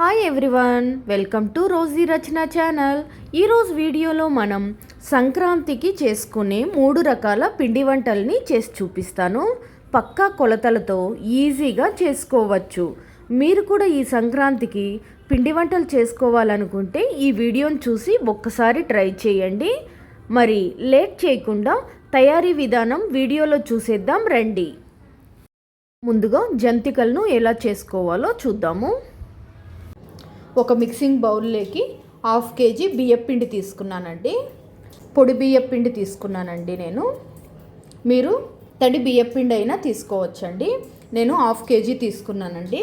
Hi everyone welcome to Rosy Rachana channel ఈరోజు వీడియోలో మనం సంక్రాంతికి చేసుకునే మూడు రకాల పిండి వంటల్ని చేసి చూపిస్తాను. పక్కా కొలతలతో ఈజీగా చేసుకోవచ్చు. మీరు కూడా ఈ సంక్రాంతికి పిండి వంటలు చేసుకోవాలనుకుంటే ఈ వీడియోని చూసి ఒక్కసారి ట్రై చేయండి. మరి లేట్ చేయకుండా తయారీ విధానం వీడియోలో చూసేద్దాం రండి. ముందుగా జంతికలను ఎలా చేసుకోవాలో చూద్దాము. ఒక మిక్సింగ్ బౌల్లోకి హాఫ్ కేజీ బియ్యపిండి తీసుకున్నానండి. పొడి బియ్యపిండి తీసుకున్నానండి నేను. మీరు తడి బియ్యపిండి అయినా తీసుకోవచ్చండి. నేను హాఫ్ కేజీ తీసుకున్నానండి.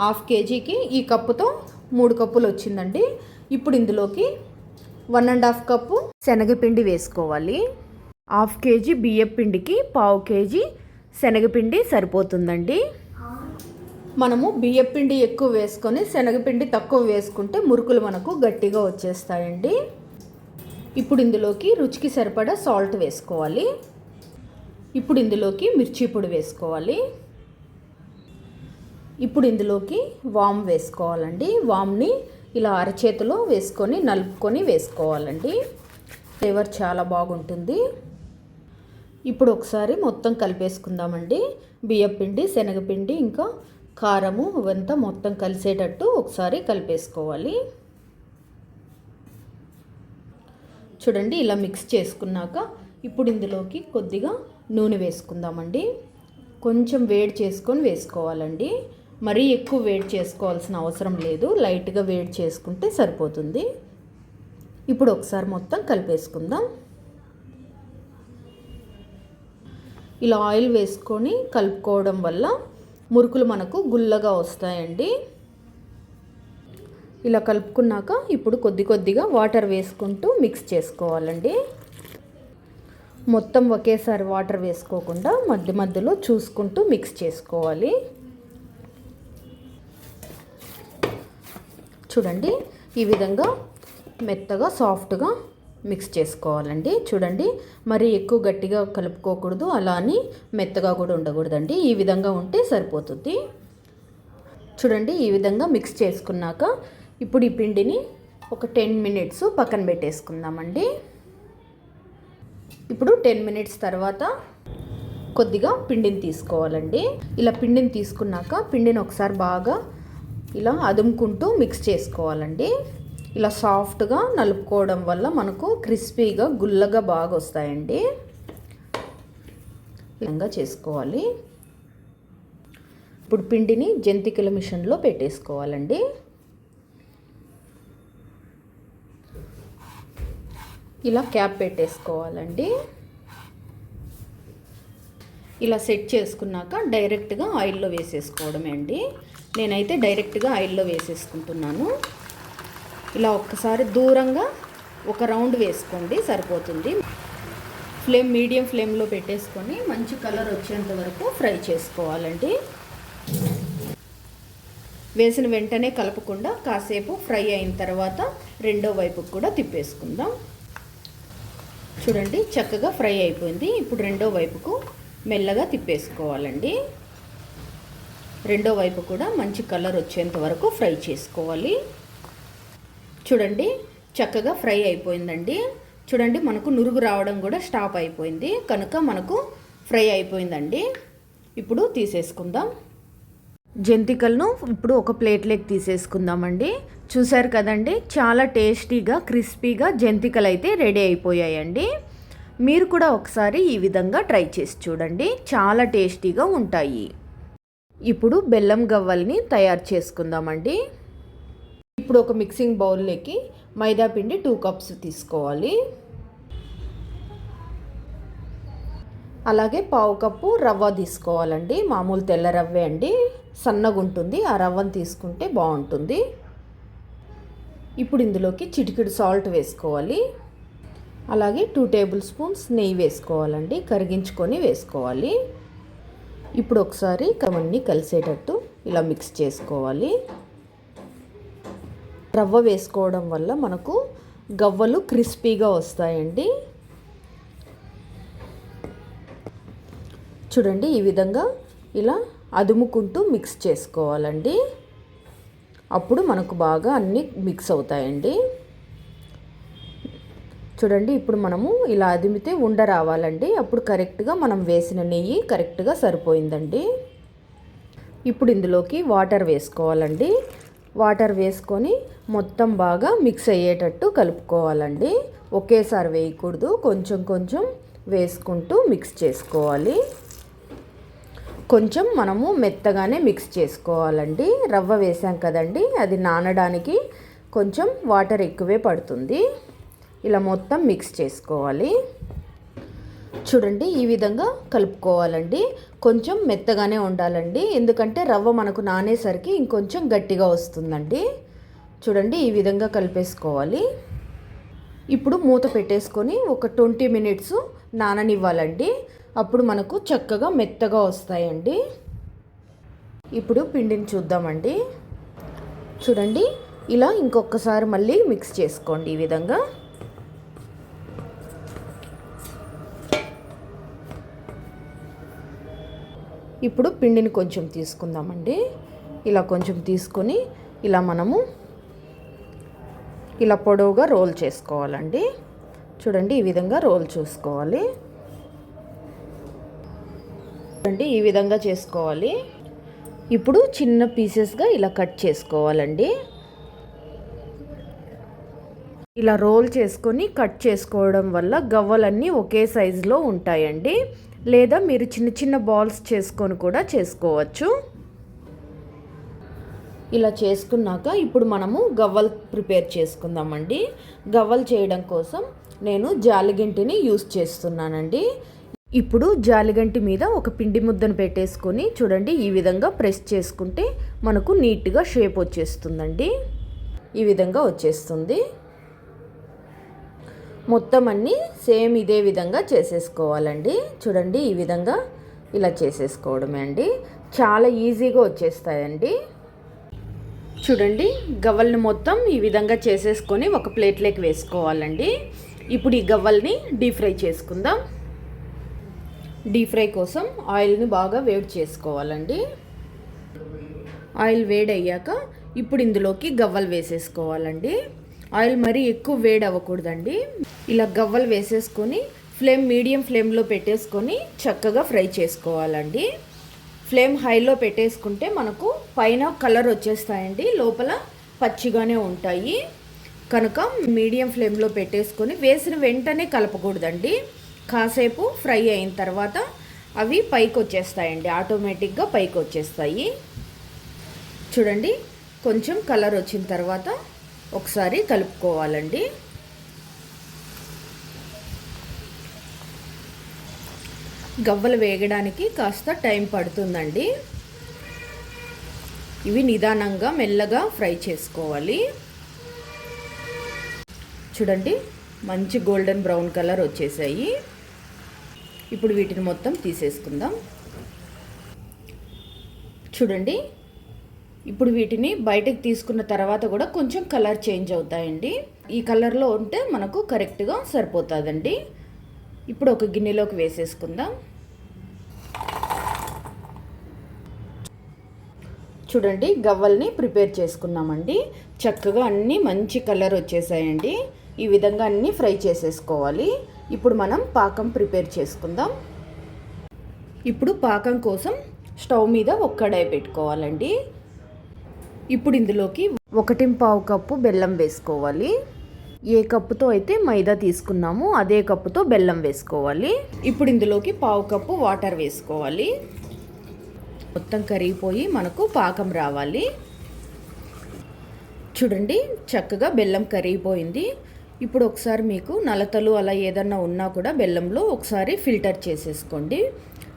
హాఫ్ కేజీకి ఈ కప్పుతో మూడు కప్పులు వచ్చిందండి. ఇప్పుడు ఇందులోకి వన్ అండ్ హాఫ్ కప్పు శనగపిండి వేసుకోవాలి. హాఫ్ కేజీ బియ్యపిండికి పావు కేజీ శనగపిండి సరిపోతుందండి. మనము బియ్యపిండి ఎక్కువ వేసుకొని శనగపిండి తక్కువ వేసుకుంటే మురుకులు మనకు గట్టిగా వచ్చేస్తాయండి. ఇప్పుడు ఇందులోకి రుచికి సరిపడా సాల్ట్ వేసుకోవాలి. ఇప్పుడు ఇందులోకి మిర్చి పొడి వేసుకోవాలి. ఇప్పుడు ఇందులోకి వామ్ వేసుకోవాలండి. వామ్ని ఇలా అరచేతిలో వేసుకొని నలుపుకొని వేసుకోవాలండి. ఫ్లేవర్ చాలా బాగుంటుంది. ఇప్పుడు ఒకసారి మొత్తం కలిపేసుకుందామండి. బియ్యపిండి శనగపిండి ఇంకా కారము ఇవంతా మొత్తం కలిసేటట్టు ఒకసారి కలిపేసుకోవాలి. చూడండి ఇలా మిక్స్ చేసుకున్నాక ఇప్పుడు ఇందులోకి కొద్దిగా నూనె వేసుకుందామండి. కొంచెం వేడి చేసుకొని వేసుకోవాలండి. మరీ ఎక్కువ వేడి చేసుకోవాల్సిన అవసరం లేదు. లైట్గా వేడి చేసుకుంటే సరిపోతుంది. ఇప్పుడు ఒకసారి మొత్తం కలిపేసుకుందాం. ఇలా ఆయిల్ వేసుకొని కలుపుకోవడం వల్ల మురుకులు మనకు గుల్లగా వస్తాయండి. ఇలా కలుపుకున్నాక ఇప్పుడు కొద్ది కొద్దిగా వాటర్ వేసుకుంటూ మిక్స్ చేసుకోవాలండి. మొత్తం ఒకేసారి వాటర్ వేసుకోకుండా మధ్య మధ్యలో చూసుకుంటూ మిక్స్ చేసుకోవాలి. చూడండి ఈ విధంగా మెత్తగా సాఫ్ట్గా మిక్స్ చేసుకోవాలండి. చూడండి మరి ఎక్కువ గట్టిగా కలుపుకోకూడదు అలా అని మెత్తగా కూడా ఉండకూడదండి. ఈ విధంగా ఉంటే సరిపోతుంది. చూడండి ఈ విధంగా మిక్స్ చేసుకున్నాక ఇప్పుడు ఈ పిండిని ఒక టెన్ మినిట్స్ పక్కన పెట్టేసుకుందామండి. ఇప్పుడు టెన్ మినిట్స్ తర్వాత కొద్దిగా పిండిని తీసుకోవాలండి. ఇలా పిండిని తీసుకున్నాక పిండిని ఒకసారి బాగా ఇలా అదుముకుంటూ మిక్స్ చేసుకోవాలండి. ఇలా సాఫ్ట్గా నలుపుకోవడం వల్ల మనకు క్రిస్పీగా గుల్లగా బాగా వస్తాయండి. విధంగా చేసుకోవాలి. ఇప్పుడు పిండిని జంతికల మిషన్లో పెట్టేసుకోవాలండి. ఇలా క్యాప్ పెట్టేసుకోవాలండి. ఇలా సెట్ చేసుకున్నాక డైరెక్ట్గా ఆయిల్లో వేసేసుకోవడమే అండి. నేనైతే డైరెక్ట్గా ఆయిల్లో వేసేసుకుంటున్నాను. ఇలా ఒక్కసారి దూరంగా ఒక రౌండ్ వేసుకోండి సరిపోతుంది. ఫ్లేమ్ మీడియం ఫ్లేమ్లో పెట్టేసుకొని మంచి కలర్ వచ్చేంత వరకు ఫ్రై చేసుకోవాలండి. వేసిన వెంటనే కలపకుండా కాసేపు ఫ్రై అయిన తర్వాత రెండో వైపుకు కూడా తిప్పేసుకుందాం. చూడండి చక్కగా ఫ్రై అయిపోయింది. ఇప్పుడు రెండో వైపుకు మెల్లగా తిప్పేసుకోవాలండి. రెండో వైపు కూడా మంచి కలర్ వచ్చేంత వరకు ఫ్రై చేసుకోవాలి. చూడండి చక్కగా ఫ్రై అయిపోయిందండి. చూడండి మనకు నురుగు రావడం కూడా స్టాప్ అయిపోయింది. కనుక మనకు ఫ్రై అయిపోయిందండి. ఇప్పుడు తీసేసుకుందాం. జంతికలను ఇప్పుడు ఒక ప్లేట్లోకి తీసేసుకుందామండి. చూసారు కదండి చాలా టేస్టీగా క్రిస్పీగా జంతికలు అయితే రెడీ అయిపోయాయండి. మీరు కూడా ఒకసారి ఈ విధంగా ట్రై చేసి చూడండి. చాలా టేస్టీగా ఉంటాయి. ఇప్పుడు బెల్లం గవ్వల్ని తయారు చేసుకుందామండి. ఇప్పుడు ఒక మిక్సింగ్ బౌల్లోకి మైదా పిండి టూ కప్స్ తీసుకోవాలి. అలాగే పావు కప్పు రవ్వ తీసుకోవాలండి. మామూలు తెల్ల రవ్వే అండి. సన్నగా ఉంటుంది. ఆ రవ్వను తీసుకుంటే బాగుంటుంది. ఇప్పుడు ఇందులోకి చిటికెడు సాల్ట్ వేసుకోవాలి. అలాగే టూ టేబుల్ స్పూన్స్ నెయ్యి వేసుకోవాలండి. కరిగించుకొని వేసుకోవాలి. ఇప్పుడు ఒకసారి అవన్నీ కలిసేటట్టు ఇలా మిక్స్ చేసుకోవాలి. రవ్వ వేసుకోవడం వల్ల మనకు గవ్వలు క్రిస్పీగా వస్తాయండి. చూడండి ఈ విధంగా ఇలా అదుముకుంటూ మిక్స్ చేసుకోవాలండి. అప్పుడు మనకు బాగా అన్నీ మిక్స్ అవుతాయండి. చూడండి ఇప్పుడు మనము ఇలా అదిమితే ఉండ రావాలండి. అప్పుడు కరెక్ట్గా మనం వేసిన నెయ్యి కరెక్ట్గా సరిపోయిందండి. ఇప్పుడు ఇందులోకి వాటర్ వేసుకోవాలండి. వాటర్ వేసుకొని మొత్తం బాగా మిక్స్ అయ్యేటట్టు కలుపుకోవాలండి. ఒకేసారి వేయకూడదు కొంచెం కొంచెం వేసుకుంటూ మిక్స్ చేసుకోవాలి. కొంచెం మనము మెత్తగానే మిక్స్ చేసుకోవాలండి. రవ్వ వేసాం కదండి అది నానడానికి కొంచెం వాటర్ ఎక్కువే పడుతుంది. ఇలా మొత్తం మిక్స్ చేసుకోవాలి. చూడండి ఈ విధంగా కలుపుకోవాలండి. కొంచెం మెత్తగానే ఉండాలండి. ఎందుకంటే రవ్వ మనకు నానేసరికి ఇంకొంచెం గట్టిగా వస్తుందండి. చూడండి ఈ విధంగా కలిపేసుకోవాలి. ఇప్పుడు మూత పెట్టేసుకొని ఒక ట్వంటీ మినిట్స్ నాననివ్వాలండి. అప్పుడు మనకు చక్కగా మెత్తగా వస్తాయండి. ఇప్పుడు పిండిని చూద్దామండి. చూడండి ఇలా ఇంకొకసారి మళ్ళీ మిక్స్ చేసుకోండి ఈ విధంగా. ఇప్పుడు పిండిని కొంచెం తీసుకుందామండి. ఇలా కొంచెం తీసుకొని ఇలా మనము ఇలా పొడవుగా రోల్ చేసుకోవాలండి. చూడండి ఈ విధంగా రోల్ చూసుకోవాలి. చూడండి ఈ విధంగా చేసుకోవాలి. ఇప్పుడు చిన్న పీసెస్గా ఇలా కట్ చేసుకోవాలండి. ఇలా రోల్ చేసుకొని కట్ చేసుకోవడం వల్ల గవ్వలన్నీ ఒకే సైజులో ఉంటాయండి. లేదా మీరు చిన్న చిన్న బాల్స్ చేసుకొని కూడా చేసుకోవచ్చు. ఇలా చేసుకున్నాక ఇప్పుడు మనము గవ్వలు ప్రిపేర్ చేసుకుందామండి. గవ్వలు చేయడం కోసం నేను జాలిగంటిని యూస్ చేస్తున్నానండి. ఇప్పుడు జాలిగంటి మీద ఒక పిండి ముద్దను పెట్టేసుకొని చూడండి ఈ విధంగా ప్రెస్ చేసుకుంటే మనకు నీట్గా షేప్ వచ్చేస్తుందండి. ఈ విధంగా వచ్చేస్తుంది. మొత్తం అన్నీ సేమ్ ఇదే విధంగా చేసేసుకోవాలండి. చూడండి ఈ విధంగా ఇలా చేసేసుకోవడమే అండి. చాలా ఈజీగా వచ్చేస్తాయండి. చూడండి గవ్వల్ని మొత్తం ఈ విధంగా చేసేసుకొని ఒక ప్లేట్లోకి వేసుకోవాలండి. ఇప్పుడు ఈ గవ్వల్ని డీప్ ఫ్రై చేసుకుందాం. డీప్ ఫ్రై కోసం ఆయిల్ని బాగా వేడి చేసుకోవాలండి. ఆయిల్ వేడయ్యాక ఇప్పుడు ఇందులోకి గవ్వలు వేసేసుకోవాలండి. ఆయిల్ మరీ ఎక్కువ వేడి అవ్వకూడదండి ఇలా గవ్వలు వేసేసుకొని ఫ్లేమ్ మీడియం ఫ్లేమ్లో పెట్టేసుకొని చక్కగా ఫ్రై చేసుకోవాలండి. ఫ్లేమ్ హైలో పెట్టేసుకుంటే మనకు పైన కలర్ వచ్చేస్తాయండి. లోపల పచ్చిగానే ఉంటాయి. కనుక మీడియం ఫ్లేమ్లో పెట్టేసుకొని వేసిన వెంటనే కలపకూడదండి. కాసేపు ఫ్రై అయిన తర్వాత అవి పైకి వచ్చేస్తాయండి ఆటోమేటిక్గా పైకి వచ్చేస్తాయి చూడండి కొంచెం కలర్ వచ్చిన తర్వాత ఒకసారి కలుపుకోవాలండి. గవ్వలు వేగడానికి కాస్త టైం పడుతుందండి. ఇవి నిదానంగా మెల్లగా ఫ్రై చేసుకోవాలి. చూడండి మంచి గోల్డెన్ బ్రౌన్ కలర్ వచ్చేసాయి. ఇప్పుడు వీటిని మొత్తం తీసేసుకుందాం. చూడండి ఇప్పుడు వీటిని బయటకు తీసుకున్న తర్వాత కూడా కొంచెం కలర్ చేంజ్ అవుతాయండి. ఈ కలర్లో ఉంటే మనకు కరెక్ట్గా సరిపోతుందండి. ఇప్పుడు ఒక గిన్నెలోకి వేసేసుకుందాం. చూడండి గవ్వల్ని ప్రిపేర్ చేసుకున్నామండి. చక్కగా అన్నీ మంచి కలర్ వచ్చేసాయండి. ఈ విధంగా అన్నీ ఫ్రై చేసేసుకోవాలి. ఇప్పుడు మనం పాకం ప్రిపేర్ చేసుకుందాం. ఇప్పుడు పాకం కోసం స్టవ్ మీద ఒక పెట్టుకోవాలండి. ఇప్పుడు ఇందులోకి ఒకటి పావు కప్పు బెల్లం వేసుకోవాలి. ఏ కప్పుతో అయితే మైదా తీసుకున్నామో అదే కప్పుతో బెల్లం వేసుకోవాలి. ఇప్పుడు ఇందులోకి పావు కప్పు వాటర్ వేసుకోవాలి. మొత్తం కరిగిపోయి మనకు పాకం రావాలి. చూడండి చక్కగా బెల్లం కరిగిపోయింది. ఇప్పుడు ఒకసారి మీకు నలతలు అలా ఏదన్నా ఉన్నా కూడా బెల్లంలో ఒకసారి ఫిల్టర్ చేసేసుకోండి.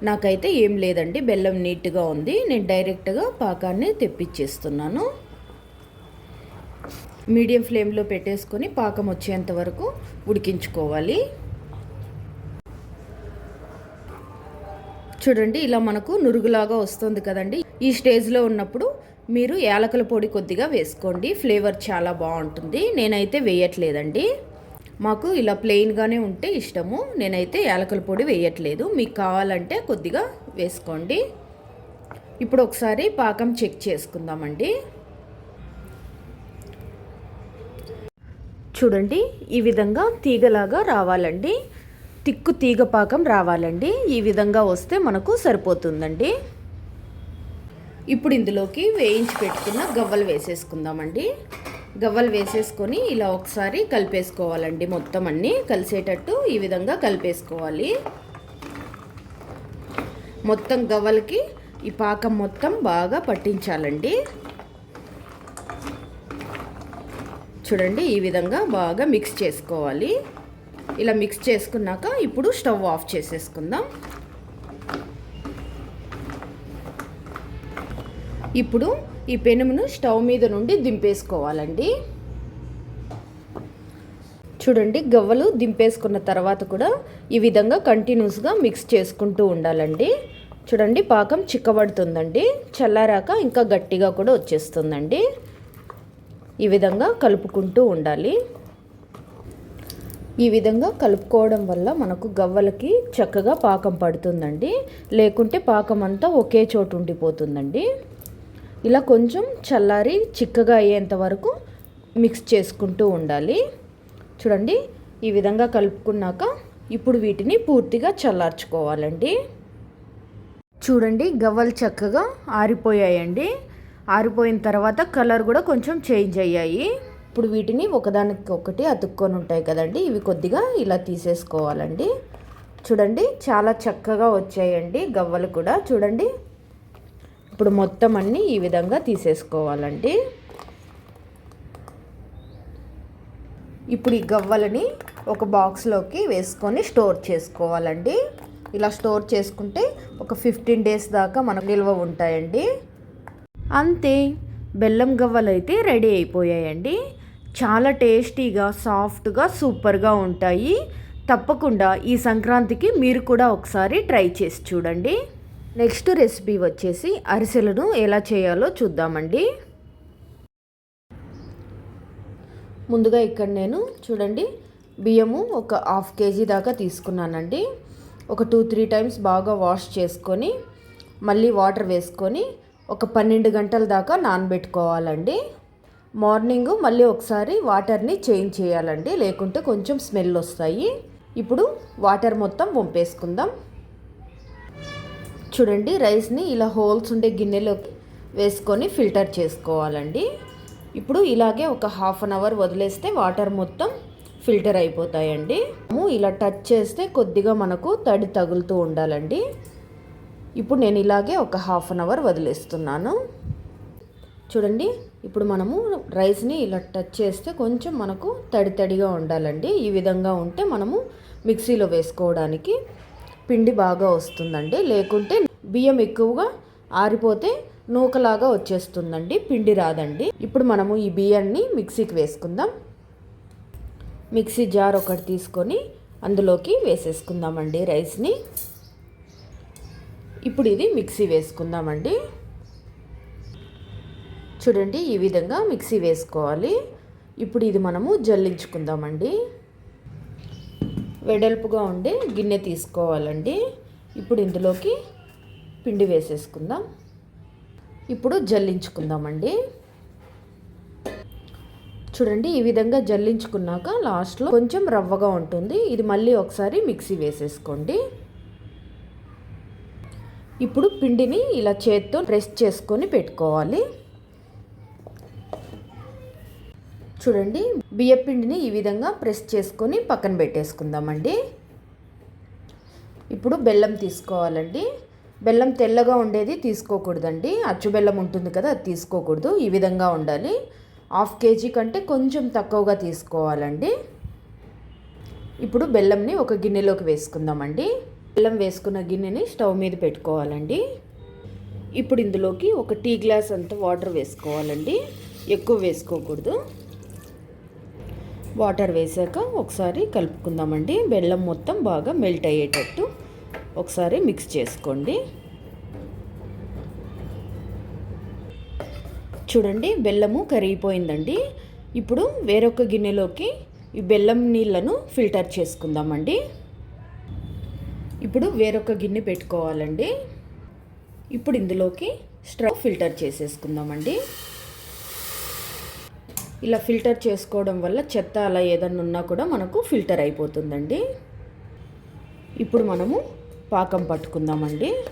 నాకైతే ఏం లేదండి బెల్లం నీట్గా ఉంది. నేను డైరెక్ట్గా పాకాన్ని తెప్పించేస్తున్నాను. మీడియం ఫ్లేమ్లో పెట్టేసుకొని పాకం వచ్చేంత వరకు ఉడికించుకోవాలి. చూడండి ఇలా మనకు నురుగులాగా వస్తుంది కదండి. ఈ స్టేజ్లో ఉన్నప్పుడు మీరు యాలకుల పొడి కొద్దిగా వేసుకోండి. ఫ్లేవర్ చాలా బాగుంటుంది. నేనైతే వేయట్లేదండి. మాకు ఇలా ప్లెయిన్గానే ఉంటే ఇష్టము. నేనైతే యాలకుల పొడి వేయట్లేదు. మీకు కావాలంటే కొద్దిగా వేసుకోండి. ఇప్పుడు ఒకసారి పాకం చెక్ చేసుకుందామండి. చూడండి ఈ విధంగా తీగలాగా రావాలండి. తిక్కు తీగ పాకం రావాలండి. ఈ విధంగా వస్తే మనకు సరిపోతుందండి. ఇప్పుడు ఇందులోకి వేయించి పెట్టుకున్న గవ్వలు వేసేసుకుందామండి. గవ్వలు వేసేసుకొని ఇలా ఒకసారి కలిపేసుకోవాలండి. మొత్తం అన్నీ కలిసేటట్టు ఈ విధంగా కలిపేసుకోవాలి. మొత్తం గవ్వలకి ఈ పాకం మొత్తం బాగా పట్టించాలండి. చూడండి ఈ విధంగా బాగా మిక్స్ చేసుకోవాలి. ఇలా మిక్స్ చేసుకున్నాక ఇప్పుడు స్టవ్ ఆఫ్ చేసేసుకుందాం. ఇప్పుడు ఈ పెనుమును స్టవ్ మీద నుండి దింపేసుకోవాలండి. చూడండి గవ్వలు దింపేసుకున్న తర్వాత కూడా ఈ విధంగా కంటిన్యూస్గా మిక్స్ చేసుకుంటూ ఉండాలండి. చూడండి పాకం చిక్కబడుతుందండి. చల్లారాక ఇంకా గట్టిగా కూడా వచ్చేస్తుందండి. ఈ విధంగా కలుపుకుంటూ ఉండాలి. ఈ విధంగా కలుపుకోవడం వల్ల మనకు గవ్వలకి చక్కగా పాకం పడుతుందండి. లేకుంటే పాకం అంతా ఒకే చోటు ఉండిపోతుందండి. ఇలా కొంచెం చల్లారి చిక్కగా అయ్యేంత వరకు మిక్స్ చేసుకుంటూ ఉండాలి. చూడండి ఈ విధంగా కలుపుకున్నాక ఇప్పుడు వీటిని పూర్తిగా చల్లార్చుకోవాలండి. చూడండి గవ్వలు చక్కగా ఆరిపోయాయండి. ఆరిపోయిన తర్వాత కలర్ కూడా కొంచెం చేంజ్ అయ్యాయి. ఇప్పుడు వీటిని ఒకదానికి ఒకటి అతుక్కొని ఉంటాయి కదండి ఇవి కొద్దిగా ఇలా తీసేసుకోవాలండి. చూడండి చాలా చక్కగా వచ్చాయండి గవ్వలు కూడా. చూడండి ఇప్పుడు మొత్తం అన్నీ ఈ విధంగా తీసేసుకోవాలండి. ఇప్పుడు ఈ గవ్వలని ఒక బాక్స్లోకి వేసుకొని స్టోర్ చేసుకోవాలండి. ఇలా స్టోర్ చేసుకుంటే ఒక ఫిఫ్టీన్ డేస్ దాకా మనకు నిల్వ ఉంటాయండి. అంతే బెల్లం గవ్వలు అయితే రెడీ అయిపోయాయండి. చాలా టేస్టీగా సాఫ్ట్గా సూపర్గా ఉంటాయి. తప్పకుండా ఈ సంక్రాంతికి మీరు కూడా ఒకసారి ట్రై చేసి చూడండి. నెక్స్ట్ రెసిపీ వచ్చేసి అరిసెలను ఎలా చేయాలో చూద్దామండి. ముందుగా ఇక్కడ నేను చూడండి బియ్యము ఒక హాఫ్ కేజీ దాకా తీసుకున్నానండి. ఒక టూ త్రీ టైమ్స్ బాగా వాష్ చేసుకొని మళ్ళీ వాటర్ వేసుకొని ఒక పన్నెండు గంటల దాకా నానబెట్టుకోవాలండి. మార్నింగ్ మళ్ళీ ఒకసారి వాటర్ని చేంజ్ చేయాలండి లేకుంటే కొంచెం స్మెల్ వస్తాయి. ఇప్పుడు వాటర్ మొత్తం పంపేసుకుందాం చూడండి రైస్ని ఇలా హోల్స్ ఉండే గిన్నెలోకి వేసుకొని ఫిల్టర్ చేసుకోవాలండి. ఇప్పుడు ఇలాగే ఒక హాఫ్ అన్ అవర్ వదిలేస్తే వాటర్ మొత్తం ఫిల్టర్ అయిపోతాయండి. ఇలా టచ్ చేస్తే కొద్దిగా మనకు తడి తగులుతూ ఉండాలండి. ఇప్పుడు నేను ఇలాగే ఒక హాఫ్ అన్ అవర్ వదిలేస్తున్నాను. చూడండి ఇప్పుడు మనము రైస్ని ఇలా టచ్ చేస్తే కొంచెం మనకు తడి తడిగా ఉండాలండి. ఈ విధంగా ఉంటే మనము మిక్సీలో వేసుకోవడానికి పిండి బాగా వస్తుందండి. లేకుంటే బియ్యం ఎక్కువగా ఆరిపోతే నూకలాగా వచ్చేస్తుందండి పిండి రాదండి. ఇప్పుడు మనము ఈ బియ్యాన్ని మిక్సీకి వేసుకుందాం. మిక్సీ జార్ ఒకటి తీసుకొని అందులోకి వేసేసుకుందామండి రైస్ని. ఇప్పుడు ఇది మిక్సీ వేసుకుందామండి. చూడండి ఈ విధంగా మిక్సీ వేసుకోవాలి. ఇప్పుడు ఇది మనము జల్లించుకుందామండి. వెడల్పుగా ఉండే గిన్నె తీసుకోవాలండి. ఇప్పుడు ఇందులోకి పిండి వేసేసుకుందాం. ఇప్పుడు జల్లించుకుందామండి. చూడండి ఈ విధంగా జల్లించుకున్నాక లాస్ట్లో కొంచెం రవ్వగా ఉంటుంది. ఇది మళ్ళీ ఒకసారి మిక్సీ వేసేసుకోండి. ఇప్పుడు పిండిని ఇలా చేత్తో ప్రెస్ చేసుకొని పెట్టుకోవాలి. చూడండి బియ్యపిండిని ఈ విధంగా ప్రెస్ చేసుకొని పక్కన పెట్టేసుకుందామండి. ఇప్పుడు బెల్లం తీసుకోవాలండి. బెల్లం తెల్లగా ఉండేది తీసుకోకూడదండి. అచ్చు బెల్లం ఉంటుంది కదా అది తీసుకోకూడదు. ఈ విధంగా ఉండాలి. హాఫ్ కేజీ కంటే కొంచెం తక్కువగా తీసుకోవాలండి. ఇప్పుడు బెల్లంని ఒక గిన్నెలోకి వేసుకుందామండి. బెల్లం వేసుకున్న గిన్నెని స్టవ్ మీద పెట్టుకోవాలండి. ఇప్పుడు ఇందులోకి ఒక టీ గ్లాస్ అంత వాటర్ వేసుకోవాలండి. ఎక్కువ వేసుకోకూడదు. వాటర్ వేసాక ఒకసారి కలుపుకుందామండి. బెల్లం మొత్తం బాగా మెల్ట్ అయ్యేటట్టు. ఒకసారి మిక్స్ చేసుకోండి. చూడండి బెల్లము కరిగిపోయిందండి. ఇప్పుడు వేరొక గిన్నెలోకి ఈ బెల్లం నీళ్ళను ఫిల్టర్ చేసుకుందామండి. ఇప్పుడు వేరొక గిన్నె పెట్టుకోవాలండి. ఇప్పుడు ఇందులోకి స్ట్రవ్ ఫిల్టర్ చేసేసుకుందామండి. ఇలా ఫిల్టర్ చేసుకోవడం వల్ల చెత్త అలా ఏదన్నా ఉన్నా కూడా మనకు ఫిల్టర్ అయిపోతుందండి. ఇప్పుడు మనము పాకం పట్టుకుందామండి.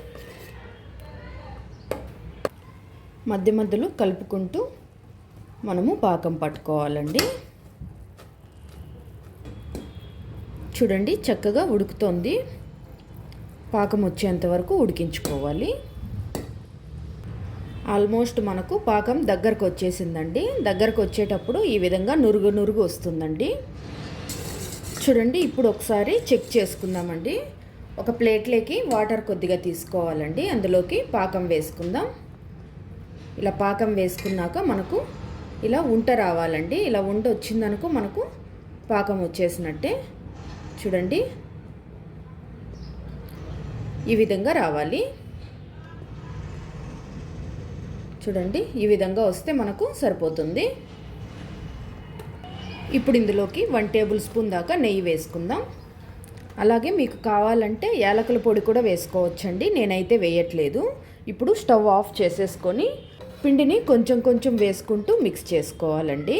మధ్య మధ్యలో కలుపుకుంటూ మనము పాకం పట్టుకోవాలండి. చూడండి చక్కగా ఉడుకుతోంది. పాకం వచ్చేంత వరకు ఉడికించుకోవాలి. ఆల్మోస్ట్ మనకు పాకం దగ్గరకు వచ్చేసిందండి. దగ్గరకు వచ్చేటప్పుడు ఈ విధంగా నురుగు నురుగు వస్తుందండి. చూడండి ఇప్పుడు ఒకసారి చెక్ చేసుకుందామండి. ఒక ప్లేట్లోకి వాటర్ కొద్దిగా తీసుకోవాలండి. అందులోకి పాకం వేసుకుందాం. ఇలా పాకం వేసుకున్నాక మనకు ఇలా ఉంట రావాలండి. ఇలా ఉంట వచ్చిందనుకో మనకు పాకం వచ్చేసినట్టే. చూడండి. ఈ విధంగా రావాలి. చూడండి. ఈ విధంగా వస్తే మనకు సరిపోతుంది. ఇప్పుడు ఇందులోకి వన్ టేబుల్ స్పూన్ దాకా నెయ్యి వేసుకుందాం. అలాగే మీకు కావాలంటే యాలకుల పొడి కూడా వేసుకోవచ్చండి. నేనైతే వేయట్లేదు. ఇప్పుడు స్టవ్ ఆఫ్ చేసేసుకొని పిండిని కొంచెం కొంచెం వేసుకుంటూ మిక్స్ చేసుకోవాలండి.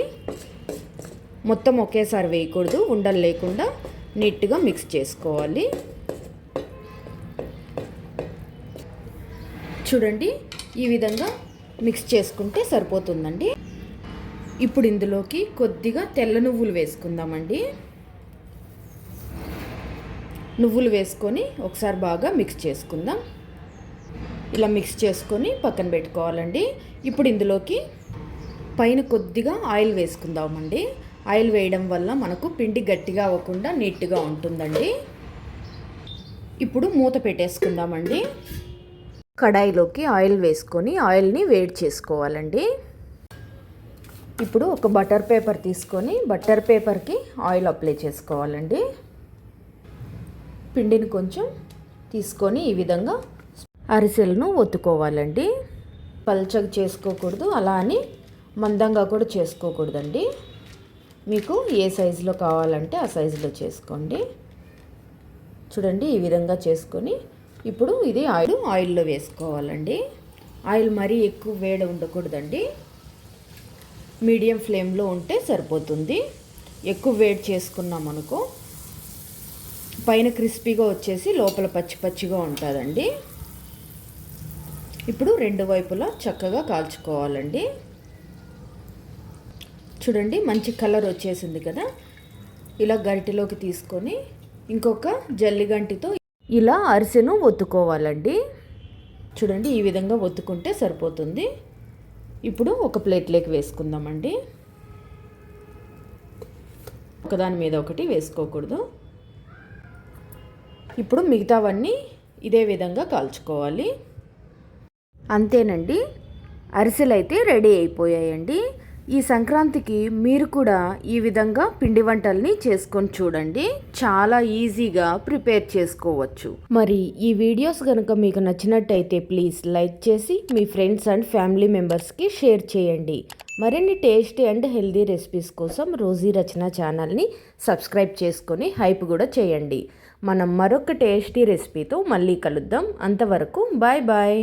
మొత్తం ఒకేసారి వేయకూడదు. ఉండలు లేకుండా నీట్గా మిక్స్ చేసుకోవాలి. చూడండి ఈ విధంగా మిక్స్ చేసుకుంటే సరిపోతుందండి. ఇప్పుడు ఇందులోకి కొద్దిగా తెల్ల నువ్వులు వేసుకుందామండి. నువ్వులు వేసుకొని ఒకసారి బాగా మిక్స్ చేసుకుందాం. ఇలా మిక్స్ చేసుకొని పక్కన పెట్టుకోవాలండి. ఇప్పుడు ఇందులోకి పైన కొద్దిగా ఆయిల్ వేసుకుందామండి. ఆయిల్ వేయడం వల్ల మనకు పిండి గట్టిగా అవ్వకుండా నీట్గా ఉంటుందండి. ఇప్పుడు మూత పెట్టేసుకుందామండి. కడాయిలోకి ఆయిల్ వేసుకొని ఆయిల్ని వేడి చేసుకోవాలండి. ఇప్పుడు ఒక బటర్ పేపర్ తీసుకొని బటర్ పేపర్కి ఆయిల్ అప్లై చేసుకోవాలండి. పిండిని కొంచెం తీసుకొని ఈ విధంగా అరిసెలను ఒత్తుకోవాలండి. పల్చగా చేసుకోకూడదు అలా అని మందంగా కూడా చేసుకోకూడదండి. మీకు ఏ సైజులో కావాలంటే ఆ సైజులో చేసుకోండి. చూడండి ఈ విధంగా చేసుకొని ఇప్పుడు ఇది ఆయిల్ ఆయిల్లో వేసుకోవాలండి. ఆయిల్ మరీ ఎక్కువ వేడి ఉండకూడదండి. మీడియం ఫ్లేమ్లో ఉంటే సరిపోతుంది. ఎక్కువ వేడి చేసుకున్నాం అనుకో పైన క్రిస్పీగా వచ్చేసి లోపల పచ్చి పచ్చిగా ఉంటుందండి. ఇప్పుడు రెండు వైపులా చక్కగా కాల్చుకోవాలండి. చూడండి మంచి కలర్ వచ్చేసింది కదా. ఇలా గరిటెలోకి తీసుకొని ఇంకొక జల్లిగంటితో ఇలా అరిసెను ఒత్తుకోవాలండి. చూడండి ఈ విధంగా ఒత్తుకుంటే సరిపోతుంది. ఇప్పుడు ఒక ప్లేట్లోకి వేసుకుందామండి. ఒకదాని మీద ఒకటి వేసుకోకూడదు. ఇప్పుడు మిగతావన్నీ ఇదే విధంగా కాల్చుకోవాలి. అంతేనండి. అరిసెలు అయితే రెడీ అయిపోయాయండి. ఈ సంక్రాంతికి మీరు కూడా ఈ విధంగా పిండి వంటల్ని చేసుకొని చూడండి. చాలా ఈజీగా ప్రిపేర్ చేసుకోవచ్చు. మరి ఈ వీడియోస్ కనుక మీకు నచ్చినట్టయితే ప్లీజ్ లైక్ చేసి మీ ఫ్రెండ్స్ అండ్ ఫ్యామిలీ మెంబర్స్కి షేర్ చేయండి. మరిన్ని టేస్టీ అండ్ హెల్దీ రెసిపీస్ కోసం రోజీ రచన ఛానల్ని సబ్స్క్రైబ్ చేసుకొని హైప్ కూడా చేయండి. మనం మరొక టేస్టీ రెసిపీతో మళ్ళీ కలుద్దాం. అంతవరకు బాయ్ బాయ్.